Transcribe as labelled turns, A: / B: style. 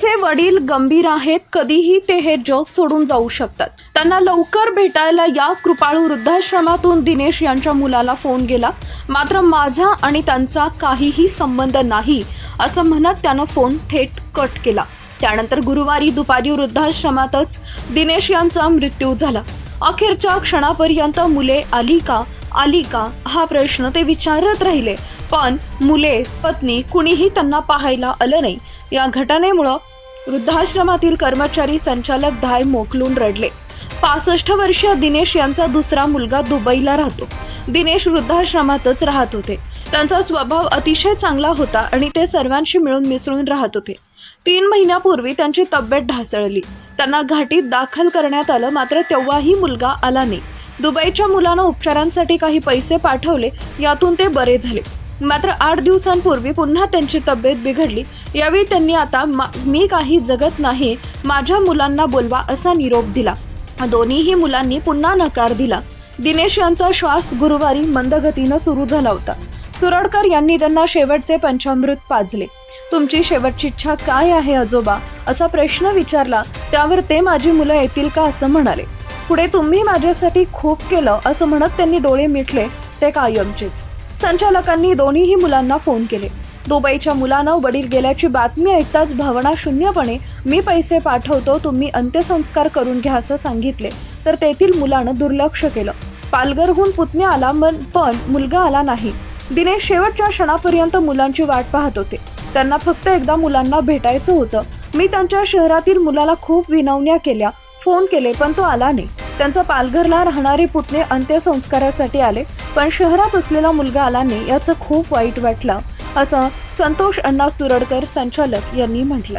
A: त्यांचे वडील गंभीर आहेत कधीही ते हे जग सोडून जाऊ शकतात. त्यांना लवकर भेटायला या कृपाळू वृद्धाश्रमातून दिनेश यांच्या मुलाला फोन गेला. मात्र माझा आणि त्यांचा काहीही संबंध नाही असं म्हणत त्यानं फोन थेट कट केला. त्यानंतर गुरुवारी दुपारी वृद्धाश्रमातच दिनेश यांचा मृत्यू झाला. अखेरच्या क्षणापर्यंत मुले आली का? आली का? हा प्रश्न ते विचारत राहिले. पण मुले पत्नी कुणीही त्यांना पाहायला आलं नाही. या घटनेमुळं वृद्धाश्रमातील कर्मचारी संचालक धाय मोकलून रडले. पासष्ट वर्षीय दिनेश यांचा दुसरा मुलगा दुबईला राहतो. दिनेश वृद्धाश्रमातच राहत होते. त्यांचा स्वभाव अतिशय चांगला होता आणि ते सर्वांशी मिळून मिसळून राहत होते. तीन महिन्यापूर्वी त्यांची तब्येत ढासळली. त्यांना घाटीत दाखल करण्यात आलं मात्र तेव्हाही मुलगा आला नाही. दुबईच्या मुलानं उपचारांसाठी काही पैसे पाठवले यातून ते बरे झाले. मात्र आठ दिवसांपूर्वी पुन्हा त्यांची तब्येत बिघडली. यावेळी त्यांनी आता मा- मी काही जगत नाही माझ्या मुलांना बोलवा असा निरोप दिला. दोन्हीही मुलांनी पुन्हा नकार दिला. दिनेश यांचा श्वास गुरुवारी मंदगतीनं सुरू झाला होता. सुरडकर यांनी त्यांना शेवटचे पंचामृत पाजले. तुमची शेवटची इच्छा काय आहे आजोबा असा प्रश्न विचारला. त्यावर ते माझी मुलं येतील का असं म्हणाले. पुढे तुम्ही माझ्यासाठी खूप केलं असं म्हणत त्यांनी डोळे मिटले. ते कायमचेच. संचालकांनी दोन्हीही मुलांना फोन केले. दुबईच्या मुलानं वडील गेल्याची बातमी ऐकताच भावना शून्यपणे मी पैसे पाठवतो तुम्ही अंत्यसंस्कार करून घ्या असं सांगितले. तर तेथील मुलानं दुर्लक्ष केलं. पालघरहून पुतण्या आला मन- पण मुलगा आला नाही. दिनेश शेवटच्या क्षणापर्यंत मुलांची वाट पाहत होते. त्यांना फक्त एकदा मुलांना भेटायचं होतं. मी त्यांच्या शहरातील मुलाला खूप विनवण्या केल्या. फोन केले पण तो आला नाही. त्यांचा पालघरला राहणारे पुतणे अंत्यसंस्कारासाठी आले पण शहरात असलेला मुलगा आला नाही याचं खूप वाईट वाटलं असं संतोष अण्णा सुरडकर संचालक यांनी म्हटलं